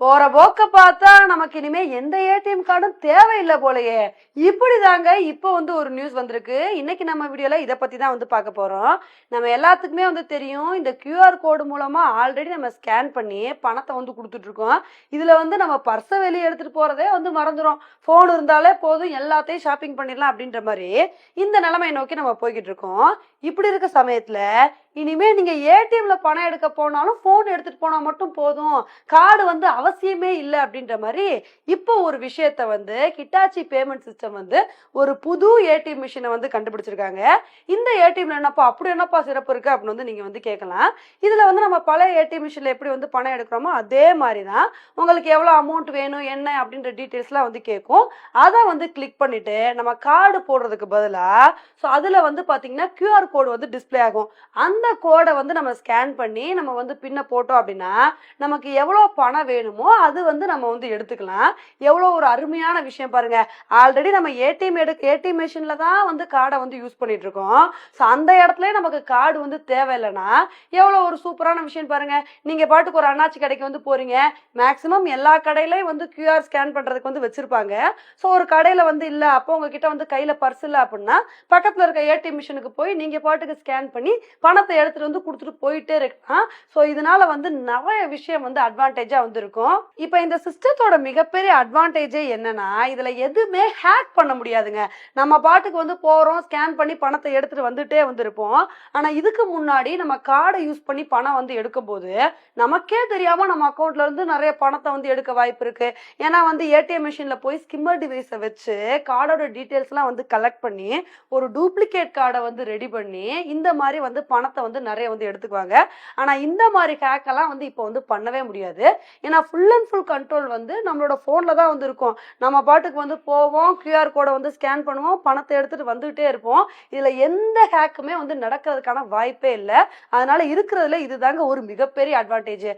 போற போக்க பார்த்தா நமக்கு இனிமே எந்த ஏடிஎம் கார்டும் தேவையில்லை போலயே. இப்படிதாங்க இப்போ வந்து ஒரு நியூஸ் வந்திருக்கு. இன்னைக்கு நம்ம வீடியோல இதை பத்தி தான் வந்து பார்க்க போறோம். நம்ம எல்லாத்துக்குமே வந்து தெரியும் இந்த கியூஆர் கோடு மூலமா ஆல்ரெடி நம்ம ஸ்கேன் பண்ணி பணத்தை வந்து கொடுத்துட்டு இருக்கோம் இதுல வந்து நம்ம பர்ஸை வெளியே எடுத்துட்டு போறதே வந்து மறந்துடும் ஃபோன் இருந்தாலே போதும் எல்லாத்தையும் ஷாப்பிங் பண்ணிடலாம் அப்படின்ற மாதிரி இந்த நிலைமையை நோக்கி நம்ம போய்கிட்டு இருக்கோம் இப்படி இருக்க சமயத்துல இனிமே நீங்க ஏடிஎம்ல பணம் எடுக்க போனாலும் ஃபோன் எடுத்துட்டு போனா மட்டும் போதும். கார்டு வந்து அவசியமே இல்லை அப்படின்ற மாதிரி இப்போ ஒரு விஷயத்த வந்து கிட்டாச்சி பேமெண்ட் சிஸ்டம் வந்து ஒரு புது ஏடிஎம் மிஷினை வந்து கண்டுபிடிச்சிருக்காங்க. இந்த ஏடிஎம்ல என்னப்பா அப்படி என்னப்பா சிறப்பு இருக்கு அப்படின்னு வந்து நீங்க வந்து கேட்கலாம். இதுல வந்து நம்ம பழைய ஏடிஎம் மிஷின்ல எப்படி வந்து பணம் எடுக்கிறோமோ அதே மாதிரி தான் உங்களுக்கு எவ்வளோ அமௌண்ட் வேணும் என்ன அப்படின்ற டீட்டெயில்ஸ்லாம் வந்து கேட்கும். அதை வந்து கிளிக் பண்ணிட்டு நம்ம கார்டு போடுறதுக்கு பதிலாக ஸோ அதில் வந்து பார்த்தீங்கன்னா கியூஆர் கோடு வந்து டிஸ்ப்ளே ஆகும். அந்த கோடை வந்து நம்ம ஸ்கேன் பண்ணி நம்ம வந்து பின்ன போட்டோம் அப்படின்னா நமக்கு எவ்வளோ பணம் வேணுமோ அது வந்து நம்ம வந்து எடுத்துக்கலாம். எவ்வளோ ஒரு அருமையான விஷயம் பாருங்க. ஆல்ரெடி நம்ம ஏடிஎம் எடு ஏடிஎம் மிஷினில் தான் வந்து கார்டை வந்து யூஸ் பண்ணிட்டு இருக்கோம். ஸோ அந்த இடத்துல நமக்கு கார்டு வந்து தேவையில்லைன்னா எவ்வளோ ஒரு சூப்பரான விஷயம் பாருங்க. நீங்க பாட்டுக்கு ஒரு அண்ணாச்சி கடைக்கு வந்து போறீங்க. மேக்ஸிமம் எல்லா கடையிலையும் வந்து கியூஆர் ஸ்கேன் பண்றதுக்கு வந்து வச்சிருப்பாங்க. ஸோ ஒரு கடையில வந்து இல்லை அப்போ உங்ககிட்ட வந்து கையில பர்ஸ் இல்லை அப்படின்னா பக்கத்தில் இருக்க ஏடிஎம் மிஷினுக்கு போய் நீங்க பாட்டுக்கு ஸ்கேன் பண்ணி பணத்தை எடுத்துட்டு வந்து கொடுத்துட்டு போயிட்டே இருக்கலாம். ஸோ இதனால வந்து நிறைய விஷயம் வந்து அட்வான்டேஜா வந்து இருக்கும் இப்போ இந்த சிஸ்டத்தோட மிகப்பெரிய அட்வான்டேஜே என்னன்னா இதுல எதுவுமே ஹேக் பண்ண முடியாதுங்க. நம்ம பாட்டுக்கு வந்து போறோம் ஸ்கேன் பண்ணி பணத்தை எடுத்துட்டு வந்துட்டே வந்திருப்போம். ஆனா இதுக்கு முன்னாடி நம்ம கார்டை யூஸ் பண்ணி பணம் வந்து எடுக்கும்போது நமக்கே தெரியாம நம்ம அக்கௌண்ட்ல இருந்து நிறைய பணத்தை வந்து எடுக்க வாய்ப்பு இருக்கு. ஏன்னா வந்து ஏடிஎம் மிஷின்ல போய் ஸ்கிம்மர் டிவைஸை வச்சு கார்டோட டீட்டெயில்ஸ்லாம் வந்து கலெக்ட் பண்ணி ஒரு டூப்ளிகேட் கார்டை வந்து ரெடி பண்ணி இந்த மாதிரி வந்து பணத்தை வந்து நிறைய வந்து எடுத்துக்குவாங்க. ஆனால் இந்த மாதிரி ஹேக்கெல்லாம் வந்து இப்போ வந்து பண்ணவே முடியாது. ஏன்னா ஃபுல் அண்ட் ஃபுல் கண்ட்ரோல் வந்து நம்மளோட ஃபோனில் தான் வந்து இருக்கும். நம்ம பாட்டுக்கு வந்து போவோம் கியூஆர் கோடை வந்து ஸ்கேன் பண்ணுவோம் பணத்தை எடுத்துகிட்டு வந்துகிட்டே இருப்போம். இதில் எந்த ஹேக்குமே வந்து நடக்கிறதுக்கான வாய்ப்பே இல்லை. அதனால இருக்கிறதுல இதுதாங்க ஒரு மிகப்பெரிய அட்வான்டேஜ்